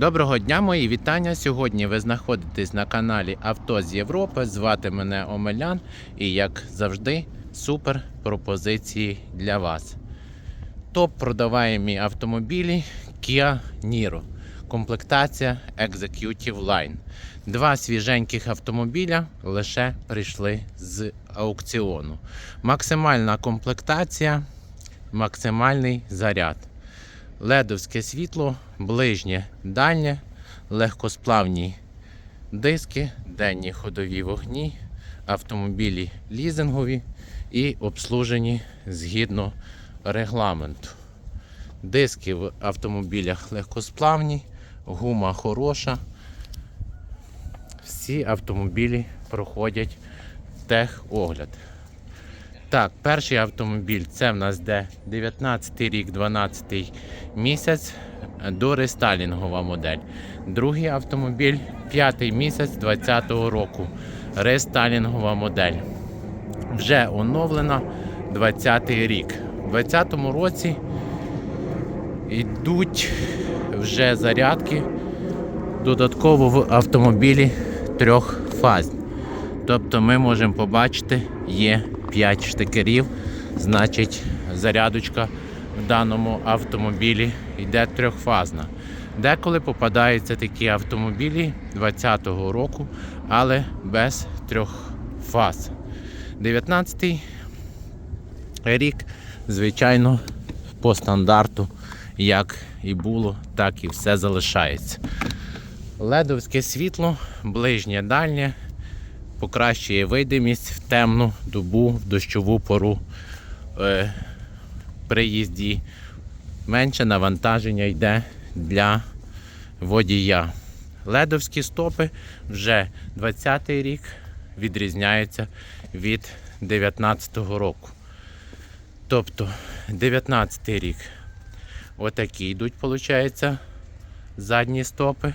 Доброго дня, мої вітання. Сьогодні ви знаходитесь на каналі Авто з Європи. Звати мене Омелян і, як завжди, супер пропозиції для вас. Топ продаваємі автомобілі Kia Niro. Комплектація Executive Line. Два свіженьких автомобіля лише прийшли з аукціону. Максимальна комплектація, максимальний заряд. Ледовське світло, ближнє, дальнє, легкосплавні диски, денні ходові вогні, автомобілі лізингові і обслужені згідно регламенту. Диски в автомобілях легкосплавні, гума хороша. Всі автомобілі проходять техогляд. Так, перший автомобіль це в нас де 19 рік, 12 місяць, дорестайлінгова модель. Другий автомобіль 5 місяць 20 року. Рестайлінгова модель. Вже оновлена 20 рік. У 20 році йдуть вже зарядки додатково в автомобілі фаз. Тобто ми можемо побачити, є 5 штикерів, значить зарядочка в даному автомобілі йде трьохфазна. Деколи попадаються такі автомобілі 20-го року, але без трьох фаз. 19-й рік, звичайно, по стандарту, як і було, так і все залишається. Ледовське світло, ближнє дальнє, покращує видимість в темну добу, в дощову пору е, при їзді. Менше навантаження йде для водія. Ледовські стопи вже 20-й рік відрізняються від 19-го року. Тобто 19-й рік отакі йдуть, виходить, задні стопи.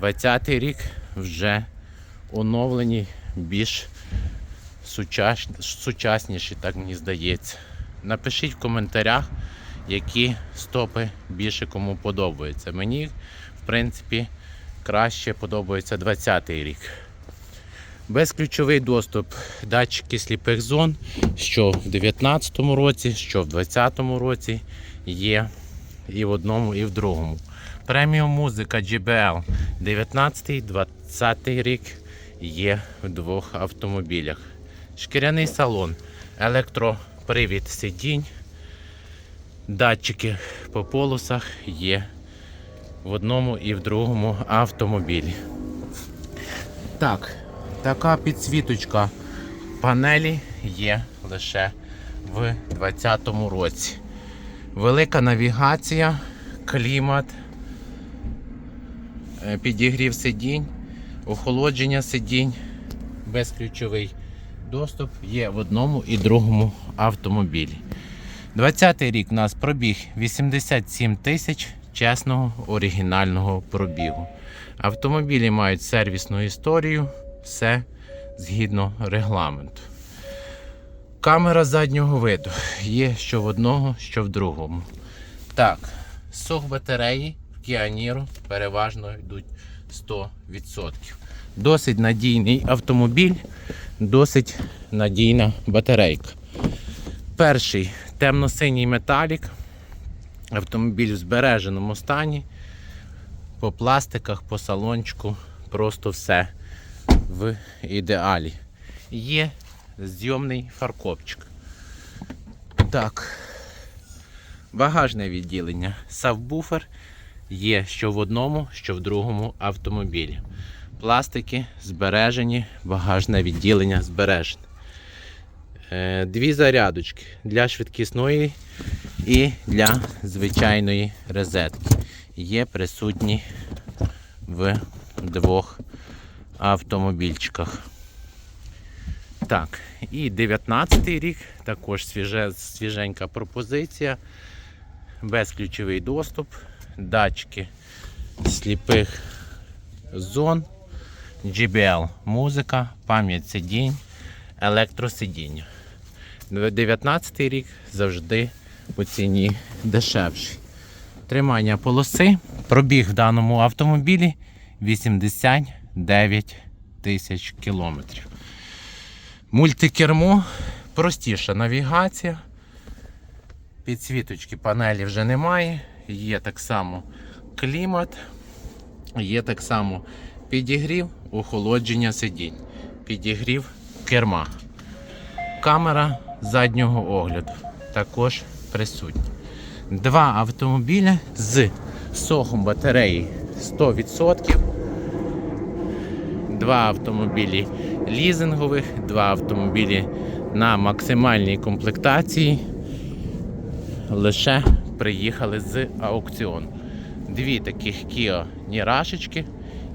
20-й рік вже оновлені, більш сучасніші, так мені здається. Напишіть в коментарях, які стопи більше кому подобаються. Мені, в принципі, краще подобається 20-й рік. Безключовий доступ датчики сліпих зон, що в 2019 році, що в 2020 році є і в одному, і в другому. Преміум музика JBL 19-20 рік є в двох автомобілях. Шкіряний салон, електропривід сидінь, датчики по полосах є в одному і в другому автомобілі. Так, така підсвіточка панелі є лише в 2020 році. Велика навігація, клімат, е, підігрів сидінь, охолодження сидінь, безключовий доступ є в одному і другому автомобілі. 20-й рік у нас пробіг 87 тисяч чесного оригінального пробігу. Автомобілі мають сервісну історію, все згідно регламенту. Камера заднього виду є що в одного, що в другому. Так, сох батареї в Niro переважно йдуть 100%. Досить надійний автомобіль, досить надійна батарейка. Перший темно-синій металік. Автомобіль в збереженому стані. По пластиках, по салончику, просто все в ідеалі. Є зйомний фаркопчик. Так. Багажне відділення. Сабвуфер є що в одному, що в другому автомобілі. Пластики збережені, багажне відділення збережене. Е, Дві зарядочки для швидкісної і для звичайної розетки. Є присутні в двох автомобільчиках. Так, і 19 рік, також свіже, свіженька пропозиція, безключовий доступ, датчики сліпих зон, GBL музика, пам'ять сидінь, електросидіння. 19 рік завжди по ціні дешевший. Тримання полоси Пробіг в даному автомобілі 89 тисяч кілометрів. Мультикермо, простіша навігація. Підсвіточки панелі вже немає. Є так само клімат, є так само підігрів, охолодження сидінь, підігрів керма. Камера заднього огляду також присутня. Два автомобіля з сохом батареї 100%. Два автомобілі лізингових, два автомобілі на максимальній комплектації. Лише приїхали з аукціону. Дві таких Kia Нірашечки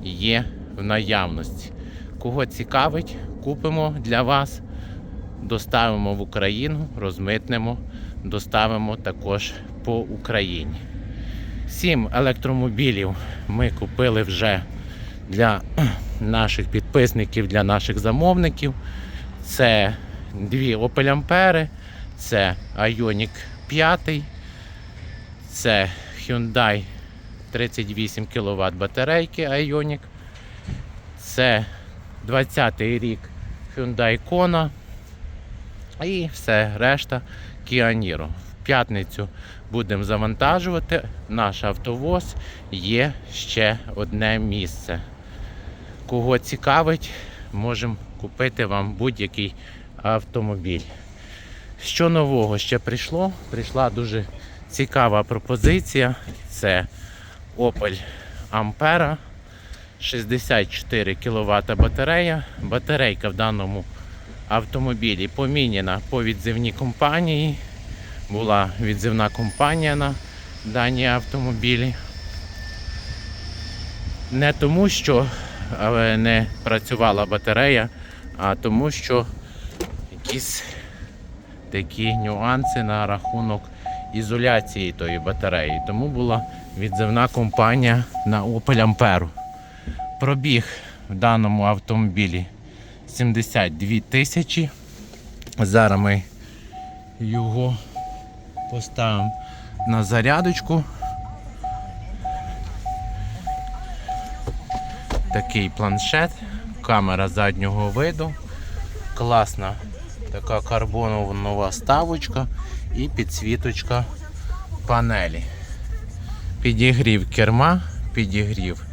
є в наявності. Кого цікавить, купимо для вас, доставимо в Україну, розмитнемо, доставимо також по Україні. Сім електромобілів ми купили вже для наших підписників, для наших замовників. Це дві Opel Ampere, це Ioniq 5, це Hyundai 38 кВт батарейки Ioniq, це 20-й рік Hyundai Kona і все решта Kia Niro. В п'ятницю будемо завантажувати. Наш автовоз є ще одне місце. Кого цікавить, можемо купити вам будь-який автомобіль. Що нового ще прийшло? Прийшла дуже цікава пропозиція. Це Opel Ampera. 64 кВт батарея. Батарейка в даному автомобілі поміняна по відзивній компанії. Була відзивна компанія на дані автомобілі. Не тому, що не працювала батарея, а тому, що якісь такі нюанси на рахунок ізоляції тої батареї. Тому була відзивна компанія на Opel Ampera. Пробіг в даному автомобілі 72 тисячі. Зараз ми його поставимо на зарядочку. Такий планшет, камера заднього виду, класна така карбонова ставочка і підсвіточка панелі. Підігрів керма, підігрів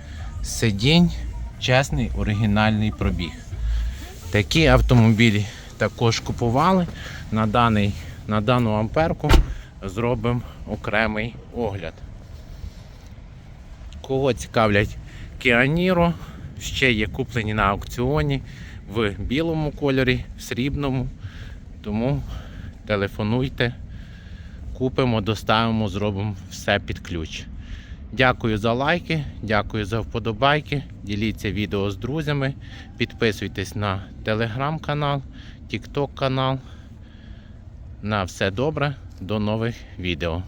сидінь, чесний оригінальний пробіг. Такі автомобілі також купували. На, даний, на дану амперку зробимо окремий огляд. Кого цікавлять Niro, ще є куплені на аукціоні в білому кольорі, в срібному. Тому телефонуйте, купимо, доставимо, зробимо все під ключ. Дякую за лайки, дякую за вподобайки. Діліться відео з друзями, підписуйтесь на телеграм-канал, тікток канал. На все добре, до нових відео.